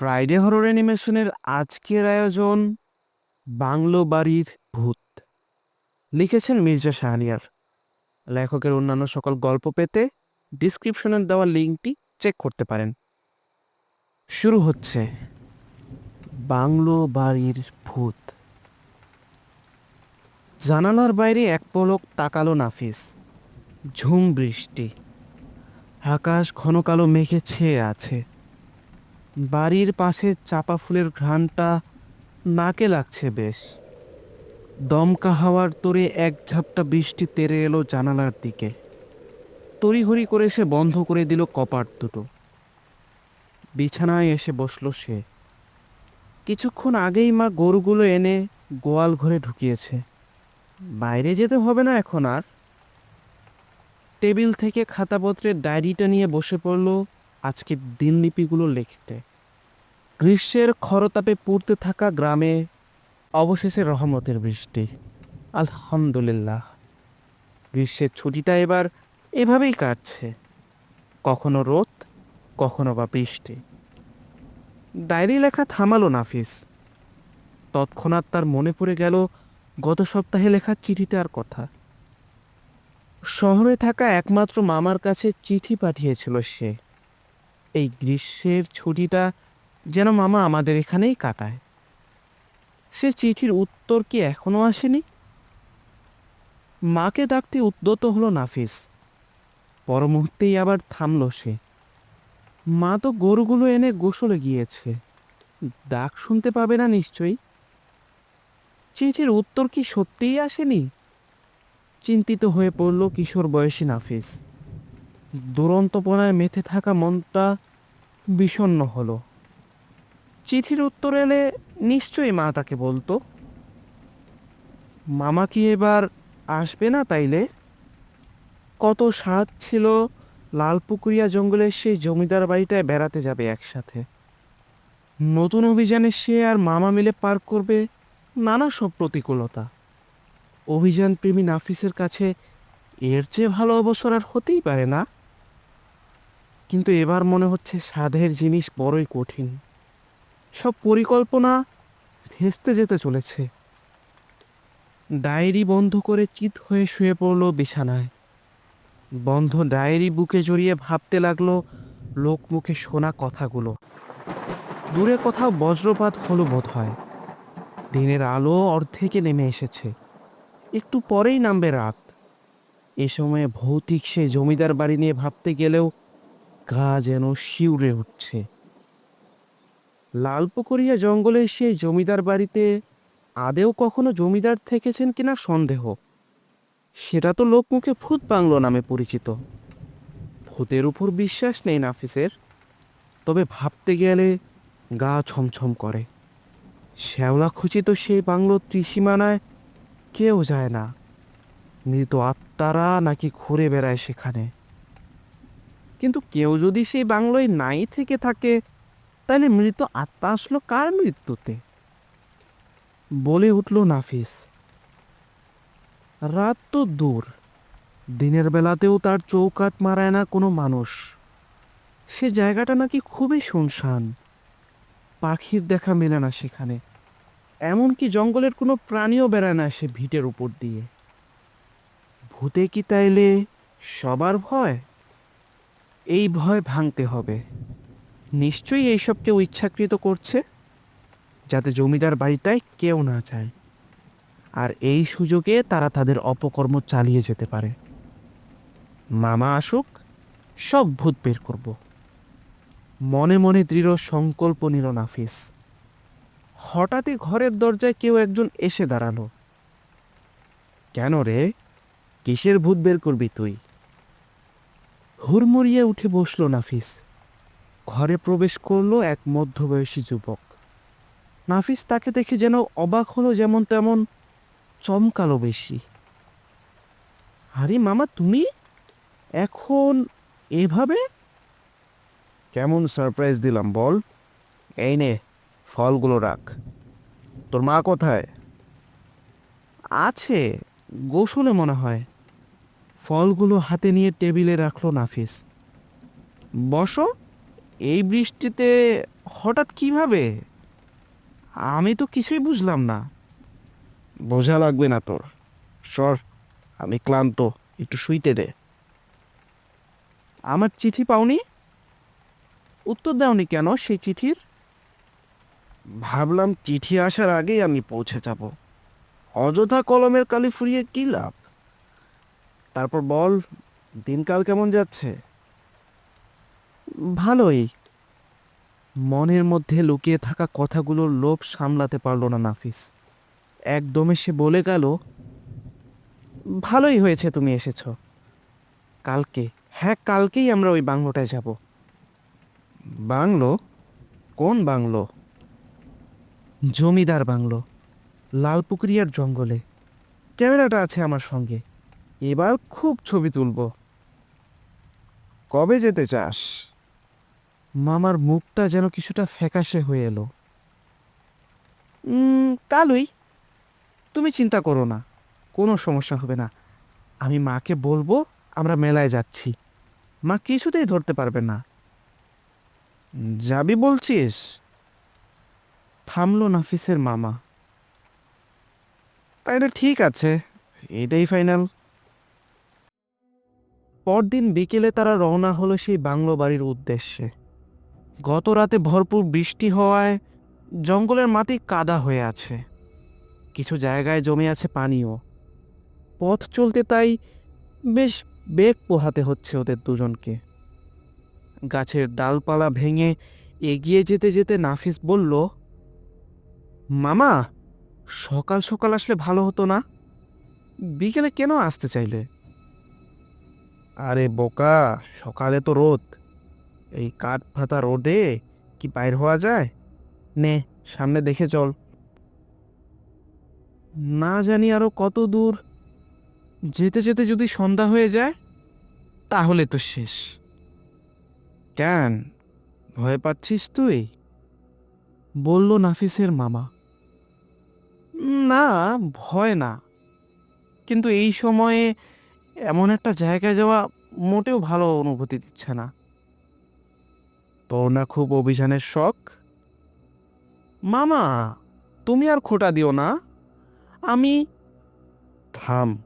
Friday horror অ্যানিমেশনের আজকের আয়োজন bungalow বাড়ির ভূত। লিখেছেন মির্জা শাহরিয়ার। লেখকের অন্যান্য সকল গল্প পেতে ডিসক্রিপশনের দেওয়া লিঙ্কটি চেক করতে পারেন। শুরু হচ্ছে বাংলো বাড়ির ভূত। জানালার বাইরে এক পলক তাকালো নাফিস। ঝুম বৃষ্টি। আকাশ ঘন কালো মেঘে ছেয়ে আছে। বাড়ির পাশে চাপা ফুলের ঘ্রাণটা নাকে লাগছে বেশ। দমকা হাওয়ার তোরে এক ঝাপটা বৃষ্টি তেরে এলো জানালার দিকে। তড়িঘড়ি করে সে বন্ধ করে দিল কপাট দুটো। বিছানায় এসে বসল সে। কিছুক্ষণ আগেই মা গরুগুলো এনে গোয়াল ঘরে ঢুকিয়েছে। বাইরে যেতে হবে না এখন আর। টেবিল থেকে খাতাপত্রের ডায়েরিটা নিয়ে বসে পড়ল আজকের দিনলিপিগুলো লিখতে। গ্রীষ্মের খরতাপে পুড়তে থাকা গ্রামে অবশেষে রহমতের বৃষ্টি। আলহামদুলিল্লাহ। গ্রীষ্মের ছুটিটা এবার এভাবেই কাটছে। কখনো রোদ, কখনো বা বৃষ্টি। ডায়েরি লেখা থামালো নাফিস। তৎক্ষণাৎ তার মনে পড়ে গেল, গত সপ্তাহে লেখা চিঠিটার কথা। শহরে থাকা একমাত্র মামার কাছে চিঠি পাঠিয়েছিল সে। এই গ্রীষ্মের ছুটিটা যেন মামা আমাদের এখানেই কাটায়। সে চিঠির উত্তর কি এখনও আসেনি? মাকে ডাকতে উদ্যত হলো নাফিস। পর মুহূর্তেই আবার থামলো সে। মা তো গরুগুলো এনে গোসলে গিয়েছে। ডাক শুনতে পাবে না নিশ্চয়ই। চিঠির উত্তর কি সত্যিই আসেনি? চিন্তিত হয়ে পড়ল কিশোর বয়সী নাফিস। দুরন্তপনায় মেতে থাকা মনটা বিষণ্ণ হলো। চিঠির উত্তর এলে নিশ্চয়ই মা তাকে বলতো। মামা কি এবার আসবে না তাইলে? কত স্বাদ ছিল লালপুকুরিয়া জঙ্গলের সেই জমিদার বাড়িটায় বেড়াতে যাবে একসাথে। নতুন অভিযানে সে আর মামা মিলে পার করবে নানা সব প্রতিকূলতা। অভিযান প্রেমী নাফিসের কাছে এর চেয়ে ভালো অবসর আর হতেই পারে না। কিন্তু এবার মনে হচ্ছে সাধের জিনিস বড়ই কঠিন। সব পরিকল্পনা ভেস্তে যেতে চলেছে। ডায়েরি বন্ধ করে চিত হয়ে শুয়ে পড়ল বিছানায়। বন্ধ ডায়েরি বুকে জড়িয়ে ভাবতে লাগল লোক মুখে শোনা কথাগুলো। দূরে কোথাও বজ্রপাত হলো বোধ হয় দিনের আলো অর্ধেকে নেমে এসেছে। একটু পরেই নামবে রাত। এ সময়ে ভৌতিক সে জমিদার বাড়ি নিয়ে ভাবতে গেলেও গা যেন শিউরে উঠছে। লালপুকুরিয়া জঙ্গলের সেই জমিদার বাড়িতে আদেও কখনো জমিদার থেকেছেন কিনা সন্দেহ? সেটা তো লোকমুখে ভূত বাংলো নামে পরিচিত। ভূতের উপর বিশ্বাস নেই নাফিসের। তবে ভাবতে গেলে গা ছমছম করে। শ্যাওলা খচিত সেই বাংলো ত্রিসীমানায় কেউ যায় না। মৃত আত্মারা নাকি ঘুরে বেড়ায় সেখানে। কিন্তু কেউ যদি সেই বাংলোয় নাই থেকে থাকে তাহলে মৃত আত্মা আসলো কার মৃত্যুতে? বলে উঠল নাফিস। রাত তো দূর। দিনের বেলাতেও তার চৌকাট মারায় না কোনো মানুষ। সে জায়গাটা নাকি খুবই শুনশান। পাখির দেখা মেলে না সেখানে। এমনকি জঙ্গলের কোনো প্রাণীও বেড়ায় না সে ভিটের উপর দিয়ে। ভূতে কি তাইলে সবার ভয়? এই ভয় ভাঙতে হবে। নিশ্চয়ই এইসব কেউ ইচ্ছাকৃত করছে? যাতে জমিদার বাড়িটায় কেউ না চায় আর এই সুযোগে তারা তাদের অপকর্ম চালিয়ে যেতে পারে। মামা আসুক, সব ভূত বের করব। মনে মনে দৃঢ় সংকল্প নিল নাফিস। হঠাৎই ঘরের দরজায় কেউ একজন এসে দাঁড়াল। কেন রে? কিসের ভূত বের করবি তুই? হুড়মুড়িয়ে উঠে বসল নাফিস। ঘরে প্রবেশ করল এক মধ্যবয়সী যুবক। নাফিস তাকে দেখে যেন অবাক হলো যেমন তেমন চমকালো বেশি। আরে মামা তুমি? এখন এভাবে? কেমন সারপ্রাইজ দিলাম বল। এই নে ফলগুলো রাখ। তোর মা কোথায়? আছে গোসলে মনে হয়। ফলগুলো হাতে নিয়ে টেবিলে রাখল নাফিস। বসো। এই বৃষ্টিতে হঠাৎ কীভাবে? আমি তো কিছুই বুঝলাম না। বোঝা লাগবে না তোর। সর আমি ক্লান্ত একটু শুইতে দে। আমার চিঠি পাওনি? উত্তর দাওনি কেন সেই চিঠির? ভাবলাম চিঠি আসার আগেই আমি পৌঁছে যাব। অযথা কলমের কালি ফুরিয়ে কি লাভ? তারপর বল দিনকাল কেমন যাচ্ছে? ভালোই। মনের মধ্যে লুকিয়ে থাকা কথাগুলোর লোভ সামলাতে পারল না নাফিস। একদমে সে বলে গেল ভালোই হয়েছে তুমি এসেছ। কালকে হ্যাঁ কালকেই আমরা ওই বাংলোটায় যাব। বাংলো? কোন বাংলো? জমিদার বাংলো লালপুকুরিয়ার জঙ্গলে। ক্যামেরাটা আছে আমার সঙ্গে। এবার খুব ছবি তুলব। কবে যেতে চাস? মামার মুখটা যেন কিছুটা ফ্যাকাশে হয়ে এলো। "উম, কালই তুমি চিন্তা করো না কোনো সমস্যা হবে না। আমি মাকে বলব আমরা মেলায় যাচ্ছি। মা কিছুতেই ধরতে পারবে না। যাবি বলছিস? থামলো নাফিসের মামা। তাইলে ঠিক আছে এটাই ফাইনাল। পরদিন বিকেলে তারা রওনা হলো সেই বাংলো বাড়ির উদ্দেশ্যে। গত রাতে ভরপুর বৃষ্টি হওয়ায় জঙ্গলের মাটি কাদা হয়ে আছে। কিছু জায়গায় জমে আছে পানিও। পথ চলতে তাই বেশ বেগ পোহাতে হচ্ছে ওদের দুজনকে। গাছের ডালপালা ভেঙে এগিয়ে যেতে যেতে নাফিস বলল, মামা, সকাল সকাল আসলে ভালো হতো না? বিকেলে কেন আসতে চাইলে? আরে বোকা, সকালে তো রোদ। এই কাঠ ফাতা রোদে কি বাইর হওয়া যায়? নে, সামনে দেখে চল। না জানি আরও কত দূর। যেতে যেতে যদি সন্ধ্যা হয়ে যায়, তাহলে তো শেষ। কেন? ভয় পাচ্ছিস তুই? বলল নাফিসের মামা। না, ভয় না। কিন্তু এই সময়ে এমন একটা জায়গায় যাওয়া মোটেও ভালো অনুভূতি দিচ্ছে না। তোর না খুব অভিযানের শখ? মামা, তুমি আর খোটা দিও না। আমি থাম,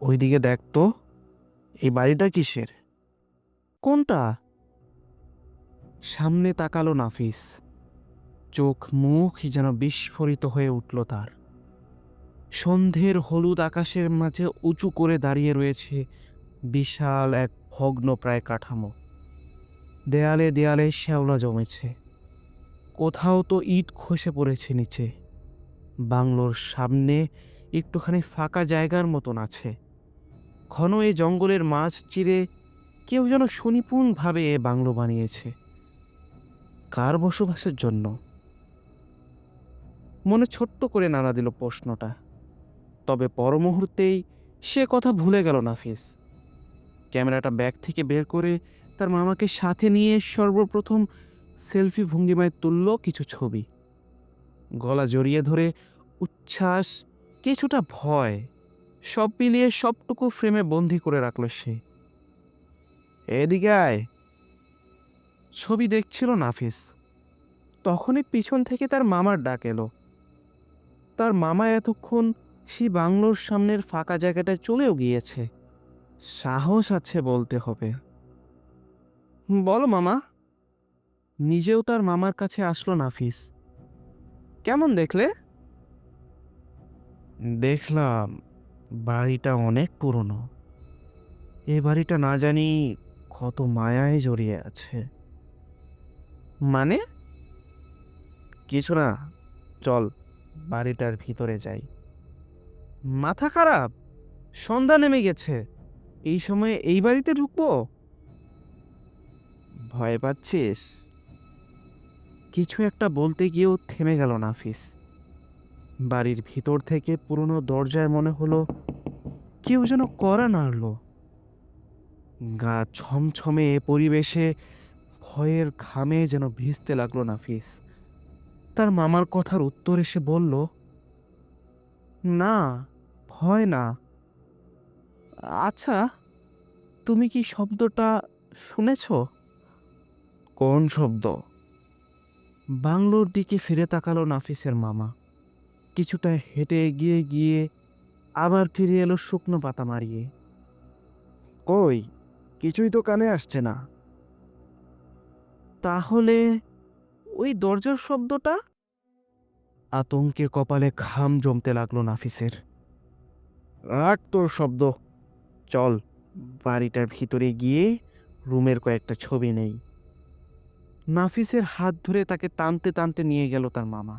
ওইদিকে দেখ তো, এই বাড়িটা কিসের? কোনটা? সামনে তাকালো নাফিস। চোখ মুখ যেন বিস্ফোরিত হয়ে উঠল তার। সন্ধ্যের হলুদ আকাশের মাঝে উঁচু করে দাঁড়িয়ে রয়েছে বিশাল এক ভগ্নপ্রায় কাঠামো। দেয়ালে দেয়ালে শ্যাওলা জমেছে। কোথাও তো ইট খসে পড়েছে নিচে। বাংলোর সামনে একটুখানি ফাঁকা জায়গার মতন আছে। ঘন এই জঙ্গলের মাছ চিরে কেউ যেন সুনিপুণভাবে এ বাংলো বানিয়েছে। কার বসবাসের জন্য? মনে ছোট্ট করে নাড়া দিল প্রশ্নটা। তবে পর মুহূর্তেই সে কথা ভুলে গেল নাফিস। ক্যামেরাটা ব্যাগ থেকে বের করে তার মামাকে সাথে নিয়ে সর্বপ্রথম সেলফি ভঙ্গিমায় তুলল কিছু ছবি। গলা জড়িয়ে ধরে উচ্ছ্বাস, কিছুটা ভয়, সব মিলিয়ে সবটুকু ফ্রেমে বন্দি করে রাখল সে। এদিকে আয়। ছবি দেখছিল নাফিস। তখনই পিছন থেকে তার মামার ডাক এলো। তার মামা এতক্ষণ সেই বাংলোর সামনের ফাঁকা জায়গাটায় চলেও গিয়েছে। সাহস আছে বলতে হবে। বলো মামা। নিজেও তার মামার কাছে আসলো নাফিস। কেমন দেখলে? দেখলাম বাড়িটা অনেক পুরনো। এ বাড়িটা না জানি কত মায়ায় জড়িয়ে আছে। মানে? কিছু না চল বাড়িটার ভিতরে যাই। মাথা খারাপ? সন্ধ্যা নেমে গেছে। এই সময়ে এই বাড়িতে ঢুকবো? ভয় পাচ্ছিস? কিছু একটা বলতে গিয়েও থেমে গেল নাফিস। বাড়ির ভিতর থেকে পুরনো দরজায় মনে হলো, কেউ যেন করা নাড়ল। গা ছমছমে পরিবেশে ভয়ের ঘামে যেন ভিজতে লাগল নাফিস। তার মামার কথার উত্তর এসে বলল, না, ভয় না। আচ্ছা তুমি কি শব্দটা শুনেছ? কোন শব্দ? বাংলোর দিকে ফিরে তাকালো নাফিসের মামা। কিছুটা হেঁটে এগিয়ে গিয়ে আবার ফিরে এলো শুকনো পাতা মারিয়ে। কই? কিছুই তো কানে আসছে না। তাহলে ওই দরজার শব্দটা? আতঙ্কে কপালে ঘাম জমতে লাগল নাফিসের। রাখ তোর শব্দ। চল বাড়িটার ভিতরে গিয়ে রুমের কয়েকটা ছবি নেই। নাফিসের হাত ধরে তাকে টানতে টানতে নিয়ে গেল তার মামা।